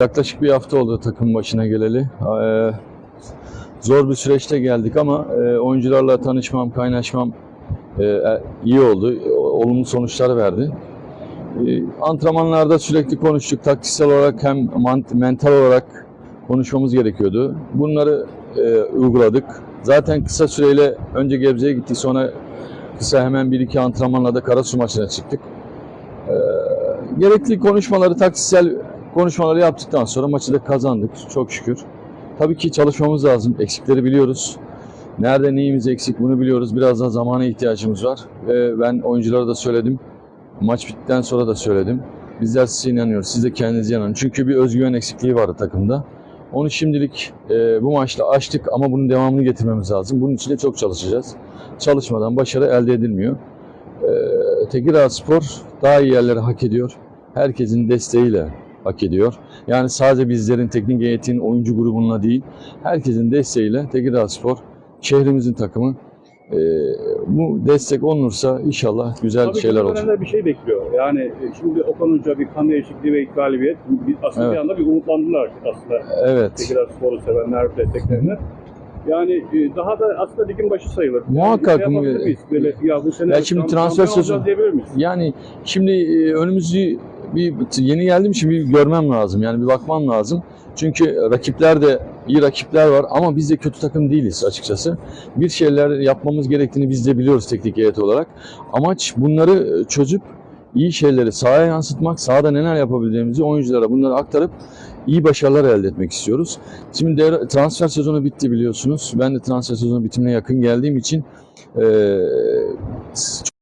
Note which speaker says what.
Speaker 1: Yaklaşık bir hafta oldu takım başına geleli. Ee, zor bir süreçte geldik ama e, oyuncularla tanışmam, kaynaşmam e, e, iyi oldu. Olumlu sonuçlar verdi. E, antrenmanlarda sürekli konuştuk. Taktiksel olarak hem mental olarak konuşmamız gerekiyordu. Bunları uyguladık. Zaten kısa süreyle önce Gebze'ye gittik sonra kısa hemen bir iki antrenmanla da Karasu maçına çıktık. Gerekli konuşmaları, taktiksel konuşmaları yaptıktan sonra maçı da kazandık çok şükür. Tabii ki çalışmamız lazım. Eksikleri biliyoruz. Nerede neyimiz eksik bunu biliyoruz. Biraz daha zamana ihtiyacımız var. Ve ben oyunculara da söyledim. Maç bittikten sonra da söyledim. Bizler size inanıyoruz. Siz de kendinize inanın. Çünkü bir özgüven eksikliği vardı takımda. Onu şimdilik e, bu maçla açtık ama bunun devamını getirmemiz lazım. Bunun için de çok çalışacağız. Çalışmadan başarı elde edilmiyor. E, Tekirdağ Spor daha iyi yerleri hak ediyor. Herkesin desteğiyle hak ediyor. Yani sadece bizlerin teknik heyetinin oyuncu grubunla değil, herkesin desteğiyle Tekirdağ Spor şehrimizin takımı. E, bu destek olunursa inşallah güzel
Speaker 2: Tabii
Speaker 1: şeyler olacak.
Speaker 2: önemli bir şey bekliyor. Yani e, şimdi Okan Hoca bir kan değişikliği ve galibiyet aslında
Speaker 1: Evet.
Speaker 2: bir anda bir umutlandılar aslında.
Speaker 1: Evet.
Speaker 2: Tekirdağ Spor'u sevenler, destekleyenler. Yani e, daha da aslında ligin başı sayılır.
Speaker 1: Muhakkak
Speaker 2: Yani şey miyiz? Böyle, ya bu sene
Speaker 1: Ya şimdi transfer
Speaker 2: miyiz?
Speaker 1: Yani şimdi e, önümüzü bir yeni geldiğim için bir görmem lazım. Yani bir bakmam lazım. Çünkü rakipler de iyi rakipler var ama biz de kötü takım değiliz açıkçası. Bir şeyler yapmamız gerektiğini biz de biliyoruz teknik heyet olarak. Amaç bunları çözüp iyi şeyleri sahaya yansıtmak, sahada neler yapabileceğimizi oyunculara bunları aktarıp iyi başarılar elde etmek istiyoruz. Şimdi devre- transfer sezonu bitti biliyorsunuz. Ben de transfer sezonu bitimine yakın geldiğim için eee